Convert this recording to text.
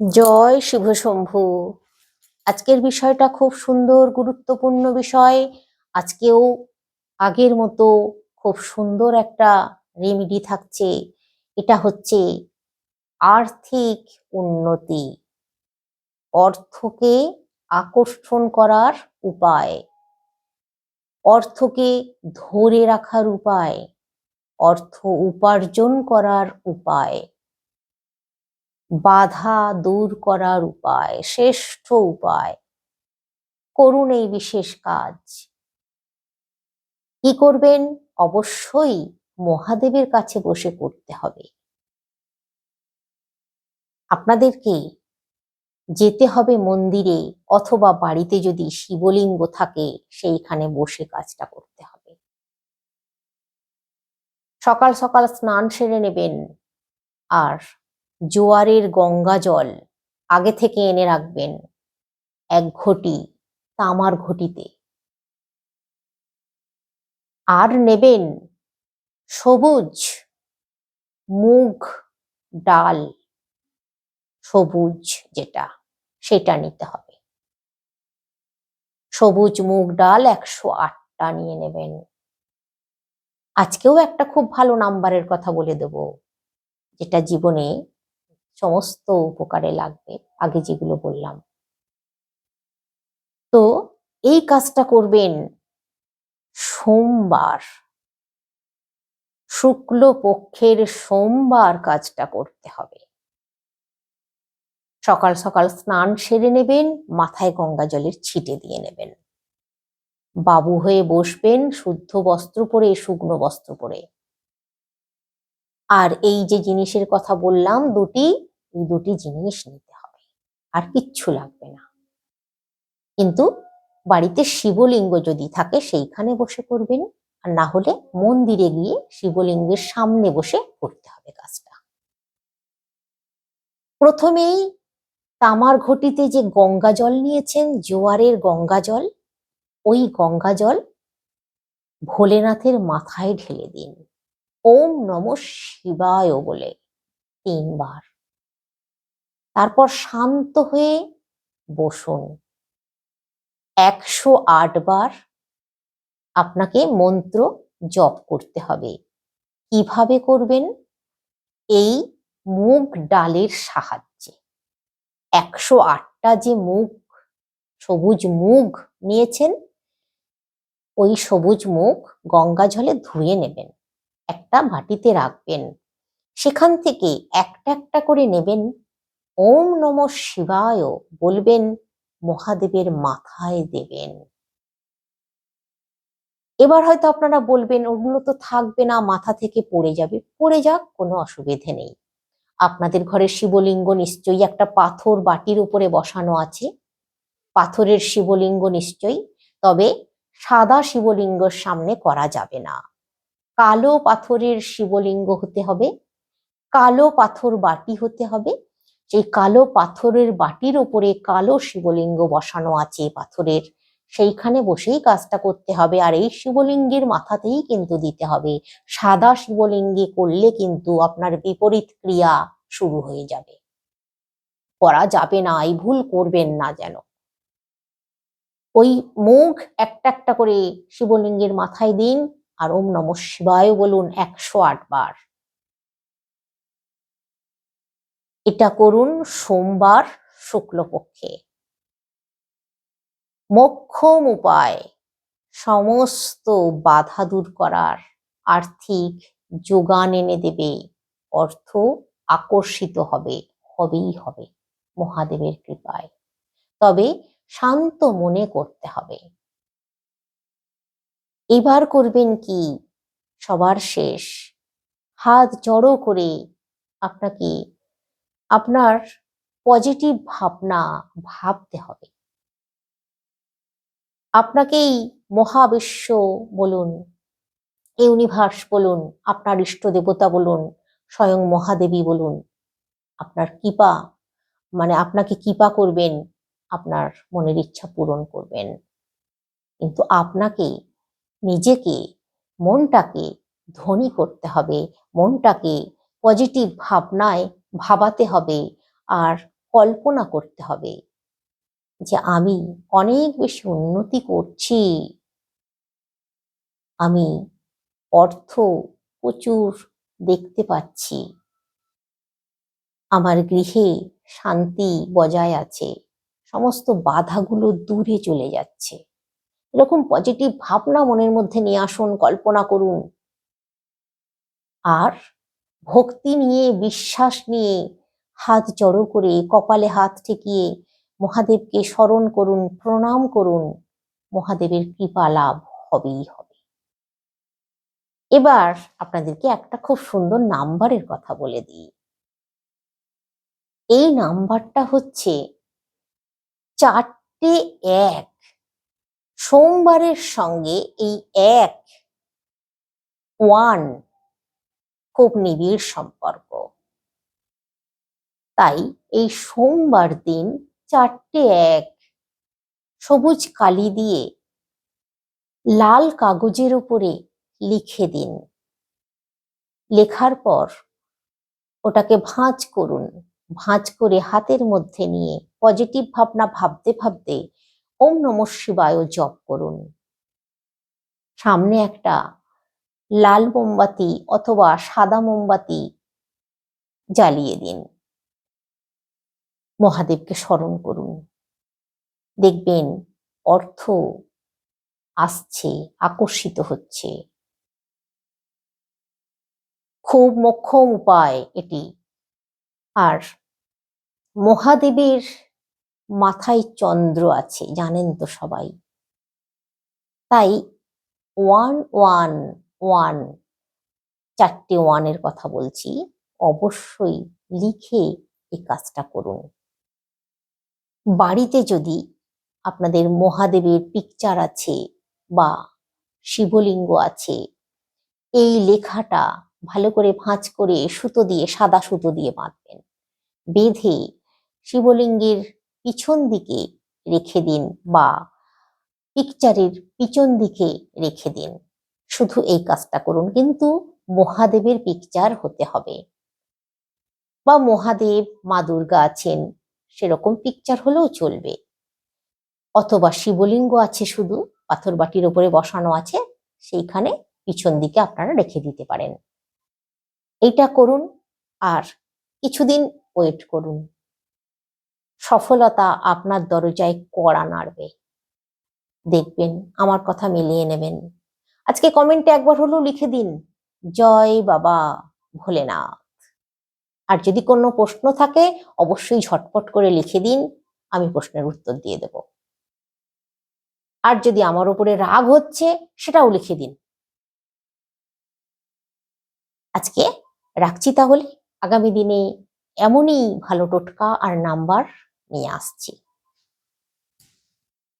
জয় শুভ শম্ভু। আজকের বিষয়টা খুব সুন্দর, গুরুত্বপূর্ণ বিষয়। আজকেও আগের মতো খুব সুন্দর একটা রেমিডি থাকছে। এটা হচ্ছে আর্থিক উন্নতি। অর্থকে আকর্ষণ করার উপায়। অর্থকে ধরে রাখার উপায়। অর্থ উপার্জন করার উপায়। বাধা দূর করার উপায়, শ্রেষ্ঠ উপায়। করুন এই বিশেষ কাজ। কি করবেন? অবশ্যই মহাদেবের কাছে বসে করতে হবে। আপনাদেরকে যেতে হবে মন্দিরে অথবা বাড়িতে যদি শিবলিঙ্গ থাকে, সেইখানে বসে কাজটা করতে হবে। সকাল সকাল স্নান সেরে নেবেন। আর জোয়ারের গঙ্গা জল আগে থেকে এনে রাখবেন এক ঘটি তামার ঘটিতে। আর নেবেন সবুজ মুগ ডাল, সবুজ যেটা সেটা নিতে হবে। সবুজ মুগ ডাল একশো আটটা নিয়ে নেবেন। আজকেও একটা খুব ভালো নাম্বারের কথা বলে দেব, যেটা জীবনে সমস্ত উপকারে লাগবে, আগে যেগুলো বললাম। তো এই কাজটা করবেন সোমবার। শুক্ল পক্ষের সোমবার কাজটা করতে হবে। সকাল সকাল স্নান সেরে নেবেন, মাথায় গঙ্গা জলের ছিটে দিয়ে নেবেন। বাবু হয়ে বসবেন, শুদ্ধ বস্ত্র পরে, শুকনো বস্ত্র পরে। আর এই যে জিনিসের কথা বললাম, দুটি, এই দুটি জিনিস নিতে হবে। আর কিচ্ছু লাগবে না। কিন্তু বাড়িতে শিবলিঙ্গ যদি থাকে, সেইখানে বসে করবেন। আর না হলে মন্দিরে গিয়ে শিবলিঙ্গের সামনে বসে করতে হবে কাজটা। প্রথমেই তামার ঘটিতে যে গঙ্গা জল নিয়েছেন, জোয়ারের গঙ্গা জল, ওই গঙ্গা জল ভোলেনাথের মাথায় ঢেলে দিন। ওম নম শিবায় বলে তিনবার। তারপর শান্ত হয়ে বসুন। একশো আট বার আপনাকে মন্ত্র জপ করতে হবে। কীভাবে করবেন? এই মুগ ডালের সাহায্যে। একশো আটটা যে মুগ, সবুজ মুগ নিয়েছেন, ওই সবুজ মুগ গঙ্গা জলে ধুয়ে নেবেন। একটা বাটিতে রাখবেন। সেখান থেকে একটা একটা করে নেবেন। ওম নম শিবায় বলবেন, মহাদেবের মাথায় দেবেন। এবার হয়তো আপনারা বলবেন, ওগুলো তো থাকবে না, মাথা থেকে পড়ে যাবে। পড়ে যাক, কোনো অসুবিধে নেই। আপনাদের ঘরে শিবলিঙ্গ নিশ্চয়ই একটা পাথর বাটির উপরে বসানো আছে। পাথরের শিবলিঙ্গ নিশ্চয়ই, তবে সাদা শিবলিঙ্গর সামনে করা যাবে না। কালো পাথরের শিবলিঙ্গ হতে হবে, কালো পাথর বাটি হতে হবে সেই কালো পাথরের বাটির ওপরে কালো শিবলিঙ্গ বসানো আছে পাথরের, সেইখানে বসেই কাজটা করতে হবে। আর এই শিবলিঙ্গের মাথাতেই কিন্তু দিতে হবে। সাদা শিবলিঙ্গে করলে কিন্তু আপনার বিপরীত ক্রিয়া শুরু হয়ে যাবে। করা যাবে না, এই ভুল করবেন না যেন। ওই মুখ একটা একটা করে শিবলিঙ্গের মাথায় দিন আর ওম নম শিবায় বলুন একশো আট বার। এটা করুন সোমবার শুক্লপক্ষে। মক্ষম উপায়, সমস্ত বাধা দূর করার আর্থিক যোগান এনে দেবে, অর্থ আকর্ষিত হবে, হবেই হবে, মহাদেবের কৃপায়। তবে শান্ত মনে করতে হবে। এবার করবেন কি? সবার শেষ। হাত জড়ো করে আপনাকে, আপনার পজিটিভ ভাবনা ভাবতে হবে। আপনাকেই মহাবিশ্ব বলুন ইউনিভার্স বলুন, আপনার ইষ্ট দেবতা বলুন, স্বয়ং মহাদেবী বলুন, আপনার কৃপা মানে আপনাকে কৃপা করবেন, আপনার মনের ইচ্ছা পূরণ করবেন। কিন্তু আপনাকে নিজেকে মনটাকে ধনী করতে হবে, মনটাকে পজিটিভ ভাবনায় ভাবাতে হবে আর কল্পনা করতে হবে যে আমি অনেক বেশি উন্নতি করছি। আমি অর্থ প্রচুর দেখতে পাচ্ছি। আমার গৃহে শান্তি বজায় আছে। সমস্ত বাধাগুলো দূরে চলে যাচ্ছে। এরকম পজিটিভ ভাবনা মনের মধ্যে নিয়ে আসুন, কল্পনা করুন। আর ভক্তি নিয়ে, বিশ্বাস নিয়ে হাত জড়ো করে, কপালে হাত ঠেকিয়ে মহাদেবকে স্মরণ করুন, প্রণাম করুন। মহাদেবের কৃপা লাভ হবেই হবে। এবার আপনাদেরকে একটা খুব সুন্দর নাম্বারের কথা বলে দিই। এই নাম্বারটা হচ্ছে চারটে এক। সোমবারের সঙ্গে এই এক, ওয়ান খুব নিবিড় সম্পর্ক। তাই এই সোমবার দিন চারটে এক, সবুজ কালি দিয়ে লাল কাগজের উপরে লিখে দিন। লেখার পর ওটাকে ভাঁজ করুন। ভাঁজ করে হাতের মধ্যে নিয়ে পজিটিভ ভাবনা ভাবতে ভাবতে ওম নম শিবায় জপ করুন। সামনে একটা লাল মোমবাতি অথবা সাদা মোমবাতি জ্বালিয়ে দিন। মহাদেবকে স্মরণ করুন। দেখবেন অর্থ আসছে, আকর্ষিত হচ্ছে। খুব মোক্ষম উপায় এটি। আর মহাদেবের মাথায় চন্দ্র আছে, জানেন তো সবাই। তাই ওয়ান ওয়ান ওয়ান চারটে ওয়ানের কথা বলছি, অবশ্যই লিখে এই কাজটা করুন। বাড়িতে যদি আপনাদের মহাদেবের পিকচার আছে বা শিবলিঙ্গ আছে, এই লেখাটা ভালো করে ভাঁজ করে সুতো দিয়ে, সাদা সুতো দিয়ে বাঁধবেন। বেঁধে শিবলিঙ্গের পিছন দিকে রেখে দিন বা পিকচারের পিছন দিকে রেখে দিন। শুধু এই কাজটা করুন, কিন্তু মহাদেবের পিকচার হতে হবে। বা মহাদেব, মা দুর্গা আছেন, সেরকম পিকচার হলেও চলবে। অথবা শিবলিঙ্গ আছে শুধু পাথর বাটির উপরে বসানো আছে, সেইখানে পিছন দিকে আপনারা রেখে দিতে পারেন। এটা করুন আর কিছুদিন ওয়েট করুন। সফলতা আপনার দরজায় কড়া নাড়বে। দেখবেন, আমার কথা মিলিয়ে নেবেন। আজকে কমেন্টে একবার হলেও লিখে দিন, জয় বাবা ভোলেনাথ। আর যদি কোনো প্রশ্ন থাকে, অবশ্যই ঝটপট করে লিখে দিন, আমি প্রশ্নের উত্তর দিয়ে দেব। আর যদি আমার উপরে রাগ হচ্ছে, সেটাও লিখে দিন। আজকে রাখছি তাহলে। আগামী দিনে এমনই ভালো টোটকা আর নাম্বার নিয়ে আসছি।